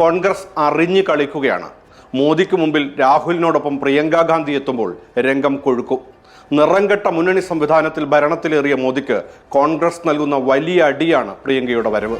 കോൺഗ്രസ് അറിഞ്ഞു കളിക്കുകയാണ്. മോദിക്ക് മുമ്പിൽ രാഹുലിനോടൊപ്പം പ്രിയങ്ക ഗാന്ധി എത്തുമ്പോൾ രംഗം കൊഴുക്കും. നിറംകെട്ട മുന്നണി സംവിധാനത്തിൽ ഭരണത്തിലേറിയ മോദിക്ക് കോൺഗ്രസ് നൽകുന്ന വലിയ അടിയാണ് പ്രിയങ്കയുടെ വരവ്.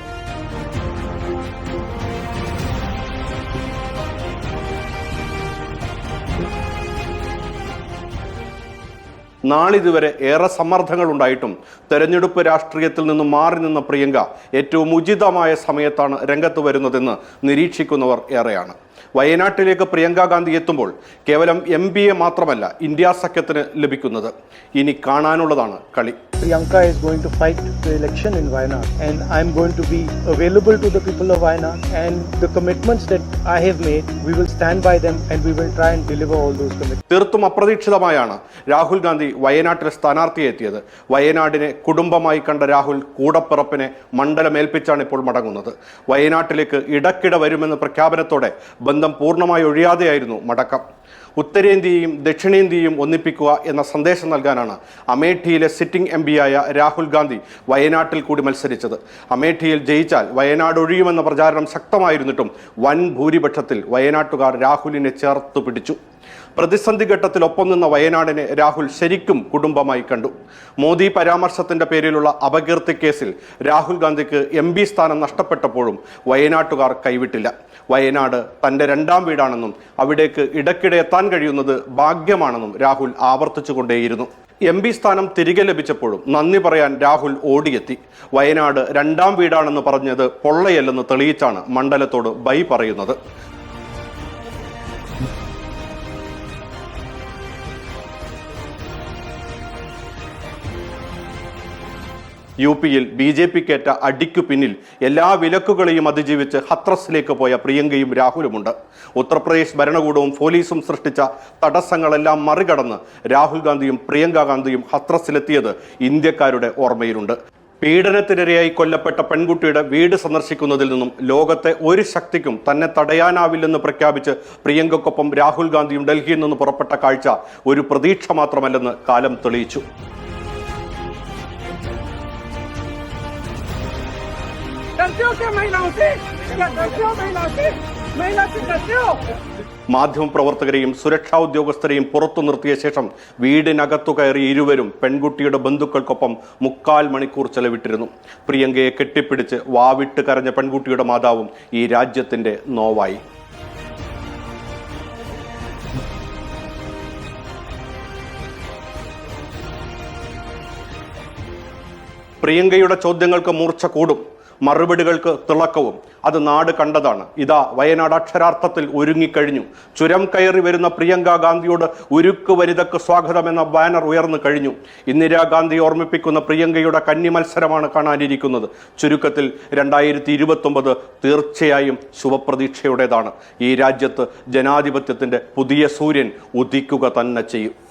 നാളിതുവരെ ഏറെ സമ്മർദ്ദങ്ങൾ ഉണ്ടായിട്ടും തെരഞ്ഞെടുപ്പ് രാഷ്ട്രീയത്തിൽ നിന്ന് മാറി നിന്ന പ്രിയങ്ക ഏറ്റവും ഉചിതമായ സമയത്താണ് രംഗത്ത് വരുന്നതെന്ന് നിരീക്ഷിക്കുന്നവർ ഏറെയാണ്. വയനാട്ടിലേക്ക് പ്രിയങ്കാ ഗാന്ധി എത്തുമ്പോൾ കേവലം എം ബി എ മാത്രമല്ല ഇന്ത്യ സഖ്യത്തിന് ലഭിക്കുന്നത്. ഇനി കാണാനുള്ളതാണ് കളി. Priyanka is going to fight the election in Wayanad and I'm going to be available to the people of Wayanad and the commitments that I have made we will stand by them and we will try and deliver all those commit തീർത്തും അപ്രതീക്ഷിതമായാണ് രാഹുൽ ഗാന്ധി വയനാട്ടിൽ സ്ഥാനാർത്ഥിയെത്തിയത് വയനാടിനെ കുടുംബമായി കണ്ട രാഹുൽ കൂടപ്പിറപ്പിനെ മണ്ഡലമേൽപ്പിച്ചാണ് ഇപ്പോൾ മടങ്ങുന്നത്. വയനാട്ടിലേക്ക് ഇടക്കിട വരുമെന്ന പ്രഖ്യാപനത്തോടെ ബന്ധം പൂർണമായി ഒഴിയാതെയായിരുന്നു മടക്കം. ഉത്തരേന്ത്യയും ദക്ഷിണേന്ത്യയും ഒന്നിപ്പിക്കുക എന്ന സന്ദേശം നൽകാനാണ് അമേഠിയിലെ സിറ്റിംഗ് എം പിയായ രാഹുൽ ഗാന്ധി വയനാട്ടിൽ കൂടി മത്സരിച്ചത്. അമേഠിയിൽ ജയിച്ചാൽ വയനാട് ഒഴിയുമെന്ന പ്രചാരണം ശക്തമായിരുന്നിട്ടും വൻ ഭൂരിപക്ഷത്തിൽ വയനാട്ടുകാർ രാഹുലിനെ ചേർത്ത് പിടിച്ചു. പ്രതിസന്ധി ഘട്ടത്തിൽ ഒപ്പം നിന്ന വയനാടിനെ രാഹുൽ ശരിക്കും കുടുംബമായി കണ്ടു. മോദി പരാമർശത്തിന്റെ പേരിലുള്ള അപകീർത്തി കേസിൽ രാഹുൽ ഗാന്ധിക്ക് എം സ്ഥാനം നഷ്ടപ്പെട്ടപ്പോഴും വയനാട്ടുകാർ കൈവിട്ടില്ല. വയനാട് തന്റെ രണ്ടാം വീടാണെന്നും അവിടേക്ക് ഇടയ്ക്കിടെ എത്താൻ കഴിയുന്നത് ഭാഗ്യമാണെന്നും രാഹുൽ ആവർത്തിച്ചുകൊണ്ടേയിരുന്നു. എം പി സ്ഥാനം തിരികെ ലഭിച്ചപ്പോഴും നന്ദി പറയാൻ രാഹുൽ ഓടിയെത്തി. വയനാട് രണ്ടാം വീടാണെന്ന് പറഞ്ഞത് പൊള്ളയല്ലെന്ന് തെളിയിച്ചാണ് മണ്ഡലത്തോട് ബൈ പറയുന്നത്. യു പിയിൽ ബി ജെ പിക്കേറ്റ അടിക്കു പിന്നിൽ എല്ലാ വിലക്കുകളെയും അതിജീവിച്ച് ഹത്രസിലേക്ക് പോയ പ്രിയങ്കയും രാഹുലുമുണ്ട്. ഉത്തർപ്രദേശ് ഭരണകൂടവും പോലീസും സൃഷ്ടിച്ച തടസ്സങ്ങളെല്ലാം മറികടന്ന് രാഹുൽ ഗാന്ധിയും പ്രിയങ്ക ഗാന്ധിയും ഹത്രസിലെത്തിയത് ഇന്ത്യക്കാരുടെ ഓർമ്മയിലുണ്ട്. പീഡനത്തിനിരയായി കൊല്ലപ്പെട്ട പെൺകുട്ടിയുടെ വീട് സന്ദർശിക്കുന്നതിൽ നിന്നും ലോകത്തെ ഒരു ശക്തിക്കും തന്നെ തടയാനാവില്ലെന്ന് പ്രഖ്യാപിച്ച് പ്രിയങ്കക്കൊപ്പം രാഹുൽ ഗാന്ധിയും ഡൽഹിയിൽ നിന്ന് പുറപ്പെട്ട കാഴ്ച ഒരു പ്രതീക്ഷ മാത്രമല്ലെന്ന് കാലം തെളിയിച്ചു. डरते हो क्या महिलाओं से क्या डरते हो महिलाओं से महिला से डरते हो മാധ്യമപ്രവർത്തകരെയും സുരക്ഷാ ഉദ്യോഗസ്ഥരെയും പുറത്തു നിർത്തിയ ശേഷം വീടിനകത്തു കയറി ഇരുവരും പെൺകുട്ടിയുടെ ബന്ധുക്കൾക്കൊപ്പം മുക്കാൽ മണിക്കൂർ ചെലവിട്ടിരുന്നു പ്രിയങ്കയെ കെട്ടിപ്പിടിച്ച് വാവിട്ട് കരഞ്ഞ പെൺകുട്ടിയുടെ മാതാവും ഈ രാജ്യത്തിന്റെ നോവായി പ്രിയങ്കയുടെ ചോദ്യങ്ങൾക്ക് മൂർച്ച കൂടും മറുപടികൾക്ക് തിളക്കവും. അത് നാട് കണ്ടതാണ്. ഇതാ വയനാട് അക്ഷരാർത്ഥത്തിൽ ഒരുങ്ങിക്കഴിഞ്ഞു. ചുരം കയറി വരുന്ന പ്രിയങ്ക ഗാന്ധിയോട് ഉരുക്ക് വനിതക്ക് സ്വാഗതം എന്ന ബാനർ ഉയർന്നു കഴിഞ്ഞു. ഇന്ദിരാഗാന്ധി ഓർമ്മിപ്പിക്കുന്ന പ്രിയങ്കയുടെ കന്നി മത്സരമാണ് കാണാനിരിക്കുന്നത്. ചുരുക്കത്തിൽ രണ്ടായിരത്തി ഇരുപത്തൊമ്പത് തീർച്ചയായും ശുഭപ്രതീക്ഷയുടേതാണ്. ഈ രാജ്യത്ത് ജനാധിപത്യത്തിന്റെ പുതിയ സൂര്യൻ ഉദിക്കുക തന്നെ ചെയ്യും.